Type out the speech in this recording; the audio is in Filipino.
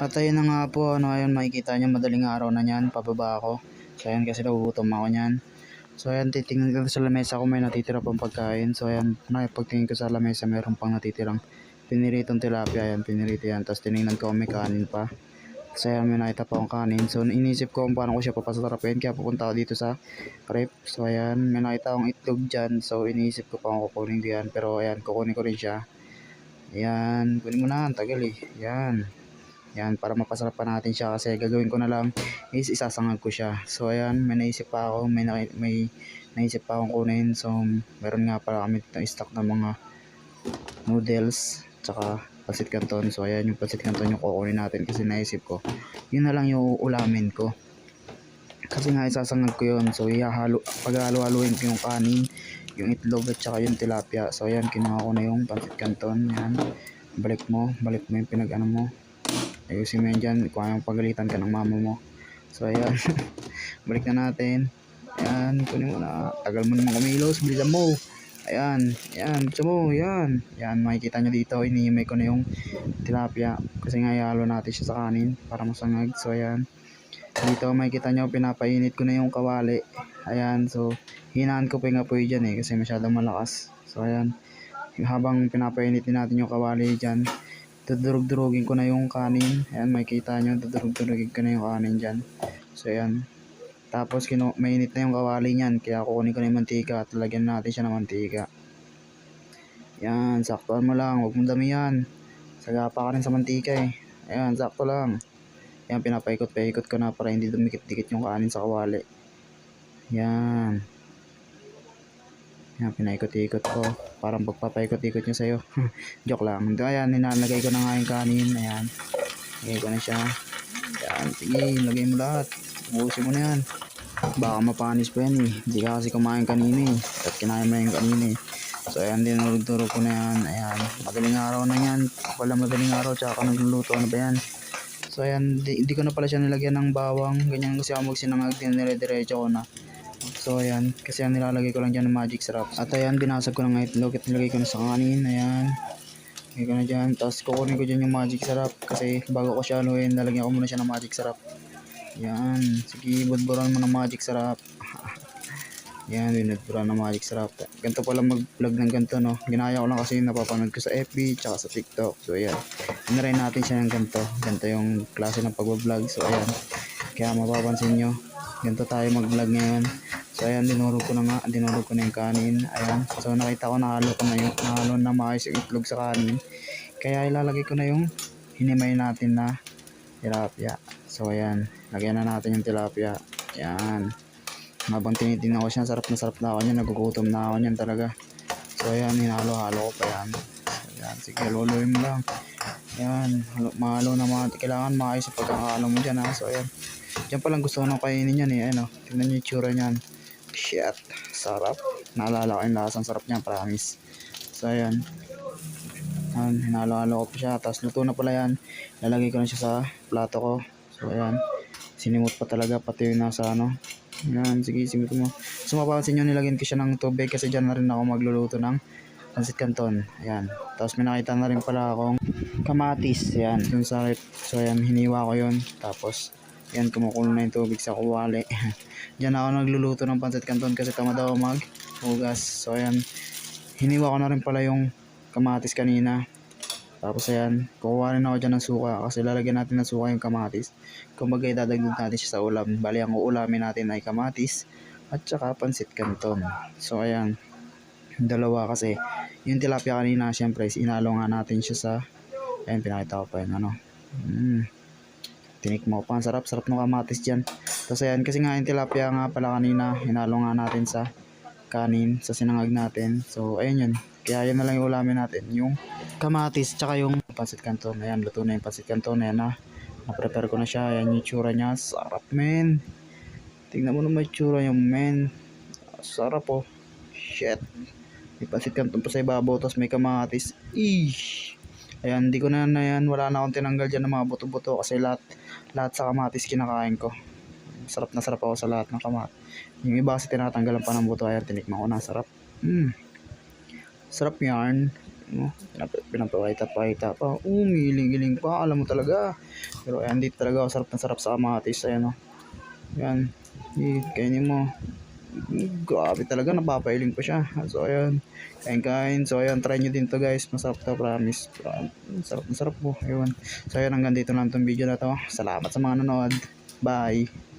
At ayun na nga po, ano, ayun, makikita nyo, madaling araw na yan, pababa ako. So, ayan, kasi nagugutom ako niyan. So, ayan, titingnan ko sa lamesa kung may natitira pang pagkain. So, ayan, nakipagtingin ko sa lamesa, meron pang natitirang piniritong tilapia, ayan, pinirito yan. Tapos, tinignan ko may kanin pa. So, ayan, may nakita pa akong kanin. So, inisip ko kung paano ko siya papasarapin, kaya pupunta ako dito sa rep. So, ayan, may nakita akong itlog dyan. So, inisip ko pa kung kukunin ko. Pero, ayan, kukunin ko rin siya. Ayan, kunin mo na, ang tagal eh. Ayan. Yan, para mapasarap pa natin siya kasi gagawin ko na lang is isasangag ko siya. So, ayan, may naisip pa ako, may, naki- may naisip pa akong kunin. So, meron nga pala kami dito stock ng mga noodles, tsaka pasit canton. So, ayan, yung pasit canton yung kukunin natin kasi naisip ko, yun na lang yung ulamin ko. Kasi nga isasangag ko yun. So, ihahalo, paghalo-haluin ko yung kanin, yung itlog at tsaka yung tilapia. So, ayan, kinuha ko na yung pasit canton. Yan, balik mo, balik mo yung pinag-ano mo ayusin mo yan dyan kung ayaw pagalitan ka ng mama mo. So ayan. Balik na natin. Ayan kunin mo na. Tagal mo naman kumilos bilisan mo. Ayan ayan gusto mo ayan. Ayan makikita nyo dito inihimay ko na yung tilapia. Kasi nga ihalo natin siya sa kanin para masangag. So ayan. Dito makikita nyo pinapainit ko na yung kawali. Ayan so hinaan ko pa yung apoy dyan eh kasi masyadong malakas. So ayan. Habang pinapainit natin yung kawali dyan dudurog-durugin ko na yung kanin. Ayan, makikita nyo, dudurog-durugin ko na yung kanin dyan. So, ayan. Tapos, kinu mainit na yung kawali niyan. Kaya kukunin ko na yung mantika at lagyan natin siya ng mantika. Ayan, saktuan mo lang. Huwag mong damihan. Sagapa ka rin sa mantika eh. Ayan, sakto lang. Ayan, pinapaikot-paikot ko na para hindi dumikit-dikit yung kanin sa kawali. Ayan. Ayan, pinaikot-ikot ko. Parang pagpapaikot-ikot niya sa'yo. Joke lang. Ayan, nilalagay ko na nga yung kanin. Ayan. Lagay ko na siya. Ayan, sige, lagay mo lahat. Ubusin mo na yan. Baka mapanis pa yan eh. Hindi ka kasi kumain kanina eh. At kinain mo yung kanina eh. So, ayan, dinurog-durog ko na yan. Ayan, madaling araw na yan. Wala madaling araw, tsaka nagluluto. Ano ba yan? So, ayan, di, di ko na pala siya nilagyan ng bawang. Ganyan kasi ako magsinangag, dinire-diretso ko na. So ayan, kasi ang nilalagay ko lang dyan ng magic syrup. At ayan, binasag ko na nga itlog at nilagay ko na sa kanin. Ayan. Lagay ko na dyan. Tapos kukunin ko dyan yung magic syrup. Kasi bago ko siya haluin, lalagyan ko muna siya ng magic syrup. Ayan. Sige, budburan mo ng magic syrup. Yan, binudburan ng magic syrup. Ganito pala mag-vlog ng ganito, no? Ginaya ko lang kasi napapanood ko sa FB tsaka sa TikTok. So ayan. Inaray natin siya ng ganito. Ganito yung klase ng pag-vlog. So ayan. Kaya mapapansin nyo, ganito tayo mag-vlog ngayon. So ayan, dinurog ko na nga, dinurog ko na yung kanin. Ayan. So nakita ko nahalo ko na yung, nahalo na maayos yung itlog sa kanin. Kaya ilalagay ko na yung hinimay natin na tilapia. So ayan, lagyan na natin yung tilapia. Ayan. Habang tinitingnan ko siya, sarap na sarap na ako niyan, nagugutom na ako niyan talaga. So ayan, hinalo-halo ko pa yan. Ayan, sige, luluin mo lang. Ayan, halo, mahalo na mga, kailangan maayos yung pagkakahalo mo dyan ha. So ayan, dyan palang gusto ko nang kainin yan eh. Ayan o, tingnan nyo yung tsura niyan. Shit, sarap. Naalala ko yung lasang sarap niya, promise. So ayan, ayan, hinalo-halo ko pa siya. Tapos luto na pala yan. Lalagay ko na siya sa plato ko. So ayan, sinimot pa talaga pati yung nasa ano. Ayan, sige, simot mo. So mapapansin nyo, nilagyan ko siya ng tubig kasi dyan na rin ako magluluto ng pansit canton. Ayan. Tapos may nakita na rin pala akong kamatis. Ayan, dun sa rep. So ayan, hiniwa ko yun. Tapos, ayan, kumukulo na yung tubig sa kuwali. Diyan ako nagluluto ng pansit canton kasi tamad ako maghugas. So ayan, hiniwa ko na rin pala yung kamatis kanina. Tapos ayan, kukuha rin ako dyan ng suka kasi lalagyan natin ng suka yung kamatis. Kumbaga idadagdag natin siya sa ulam. Bali ang uulamin natin ay kamatis at saka pansit canton. So ayan, dalawa kasi yung tilapia kanina syempre inalo nga natin siya sa ayan pinakita ko pa yung ano. Mm. Tinik mo pa, ang sarap, sarap ng kamatis dyan. Tapos ayan, kasi nga yung tilapia nga pala kanina, hinalo nga natin sa kanin, sa sinangag natin. So, ayun yun. Kaya yun na lang yung ulamin natin. Yung kamatis, tsaka yung pancit canton. Ayan, luto na yung pancit canton. Ayan na. Na-prepare ko na siya. Ayan yung tsura niya. Sarap, men. Tingnan mo naman yung tsura niya, men. Sarap, oh. Shit. May pancit canton pa sa ibabaw, tapos may kamatis. Eesh. Ayan, hindi ko na na yan. Wala na akong tinanggal dyan ng mga buto-buto kasi lahat, lahat sa kamatis kinakain ko. Sarap na sarap ako sa lahat ng kamatis. Yung iba kasi tinatanggalan pa ng buto. Ayan, tinikman ko na. Sarap. Mm. Sarap yarn. No? Pinap- Pinapakita-pakita pa. Umiling-iling pa. Alam mo talaga. Pero ayan, dito talaga sarap na sarap sa kamatis. Ayan o. Yan. Eh, kainin mo. Grabe talaga, napapailing pa siya. So, ayan. Kain-kain. So, ayan, try nyo din to guys. Masarap to, promise. Gra- Sarap na sarap po. Ayun. So, ayan, hanggang dito lang itong video na to. Salamat sa mga nanood. Bye.